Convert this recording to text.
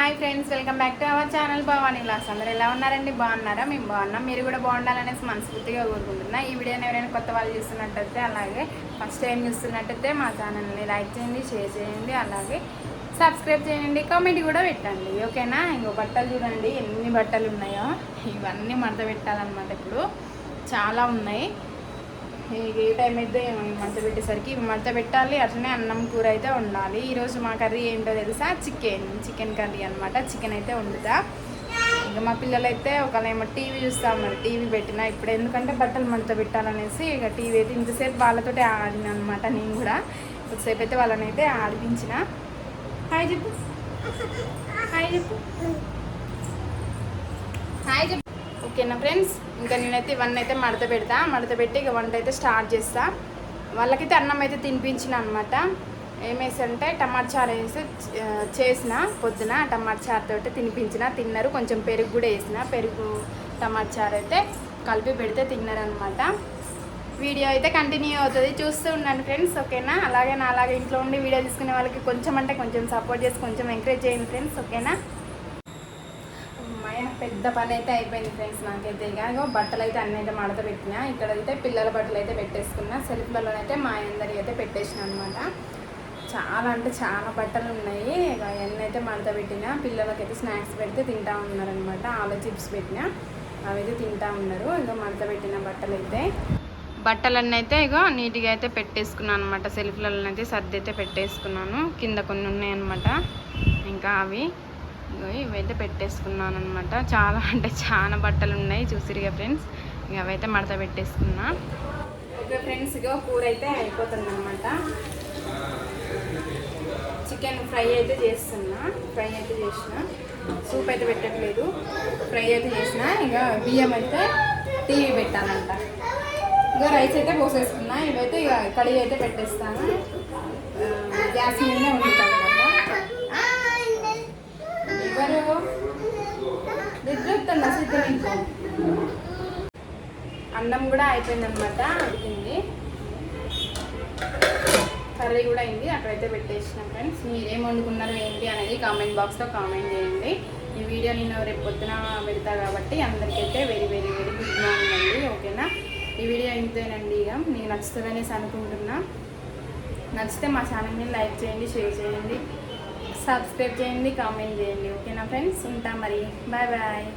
Hi friends welcome back to our channel Bhavani loss అందరూ ఎలా ఉన్నారండి? బాగున్నారా? మేము బాగున్నాం. మీరు కూడా బాగుండాలనేసి మనస్ఫూర్తిగా కోరుకుంటున్నా. ఈ వీడియోని ఎవరైనా కొత్త వాళ్ళు చూస్తున్నట్టయితే అలాగే ఫస్ట్ టైం చూస్తున్నట్టయితే మా ఛానల్ని లైక్ చేయండి షేర్ చేయండి అలాగే సబ్స్క్రైబ్ చేయండి కామెంట్ కూడా పెట్టండి. ఓకేనా? ఇంకో బట్టలు చూడండి. ఎన్ని బట్టలు ఉన్నాయో. ఇవన్నీ మడత పెట్టాలన్నమాట ఇప్పుడు. చాలా ఉన్నాయి. ఏ టైం అయితే ఏమో పెట్టేసరికి మంట పెట్టాలి అట్లనే అన్నం కూర అయితే ఉండాలి ఈరోజు మా కర్రీ ఏంటో తెలుసా? చికెన్ చికెన్ కర్రీ అనమాట చికెన్ అయితే వండుతా. ఇంకా మా పిల్లలు అయితే ఒకళ్ళేమో టీవీ చూస్తా ఉన్నారు. టీవీ పెట్టిన ఇప్పుడు ఎందుకంటే బట్టలు మడత పెట్టాలనేసి ఇక టీవీ అయితే ఇంతసేపు వాళ్ళతోటి ఆడిన అనమాట నేను కూడా కొద్దిసేపు అయితే వాళ్ళని అయితే ఆడిపించిన. హాయ్ చెప్పు. హాయ్ చెప్పు. హాయ్ చెప్పు. ఓకేనా ఫ్రెండ్స్? ఇంకా నేనైతే ఇవన్నీ అయితే మడత పెడతా. మడత పెట్టి ఇక వంట అయితే స్టార్ట్ చేస్తా. వాళ్ళకైతే అన్నం అయితే తినిపించిన అనమాట ఏమేసంటే టమాటా చారు వేసి చేసిన పొద్దున టమాటా చారుతో తినిపించిన. తిన్నారు. కొంచెం పెరుగు కూడా వేసిన. పెరుగు టమాటా చారు అయితే కలిపి పెడితే తిన్నారనమాట వీడియో అయితే కంటిన్యూ అవుతుంది. చూస్తూ ఉండండి ఫ్రెండ్స్ ఓకేనా? అలాగే నా అలాగే ఇంట్లో ఉండి వీడియో తీసుకునే వాళ్ళకి కొంచెం అంటే కొంచెం సపోర్ట్ చేసి కొంచెం ఎంకరేజ్ చేయండి ఫ్రెండ్స్ ఓకేనా? పెద్ద పని అయితే అయిపోయింది ఫ్రెండ్స్ నాకైతే. ఇక ఇగో బట్టలు అయితే అన్నీ అయితే మడత పెట్టినా. ఇక్కడైతే పిల్లల బట్టలు అయితే పెట్టేసుకున్నా సెల్ఫ్లలోనైతే మా అందరి అయితే పెట్టేసిన అనమాట చాలా అంటే చాలా బట్టలు ఉన్నాయి ఇక అవన్నీ అయితే మడత పెట్టినా పిల్లలకైతే స్నాక్స్ పెడితే తింటా ఉన్నారనమాట ఆలో చిప్స్ పెట్టినా అవైతే తింటా ఉన్నారు. ఇక మడత పెట్టిన బట్టలు అయితే బట్టలన్నీ అయితే ఇగో నీట్గా అయితే పెట్టేసుకున్నాను అనమాట సెల్ఫ్లలో అయితే సర్ది అయితే పెట్టేసుకున్నాను. కింద కొన్ని ఉన్నాయన్నమాట. ఇంకా అవి ఇవైతే పెట్టేసుకున్నాను అనమాట చాలా అంటే చాలా బట్టలు ఉన్నాయి చూసిరుగా ఫ్రెండ్స్. ఇక అవైతే మడత పెట్టేసుకున్నా. ఓకే ఫ్రెండ్స్ ఇక కూర అయితే అయిపోతుంది అనమాట చికెన్ ఫ్రై అయితే చేస్తున్నా. ఫ్రై అయితే చేసిన. సూప్ అయితే పెట్టట్లేదు. ఫ్రై అయితే చేసిన. ఇక బియ్యం అయితే టీవీ పెట్టానంట ఇక రైస్ అయితే పోసేసుకున్నా. ఇవైతే ఇక కడిగి అయితే పెట్టేస్తాను. గ్యాస్ మీదనే నిద్రొస్తుందా సిద్ధం ఇంకో అన్నం కూడా అయిపోయిందనమాట ఉడికింది. కర్రీ కూడా అయింది అక్కడైతే పెట్టేసిన ఫ్రెండ్స్. మీరేం వండుకున్నారు ఏంటి అనేది కామెంట్ బాక్స్లో కామెంట్ చేయండి. ఈ వీడియో నేను రేపు పొద్దున పెడతా కాబట్టి అందరికైతే very very very good morning అండి ఓకేనా? ఈ వీడియో ఇంతేనండి ఇక. నేను నచ్చుతుందనేసి అనుకుంటున్నా. నచ్చితే మా ఛానల్ని లైక్ చేయండి షేర్ చేయండి సబ్స్క్రైబ్ చేయండి కామెంట్ చేయండి ఓకేనా ఫ్రెండ్స్? ఉంటాం మరి. Bye bye.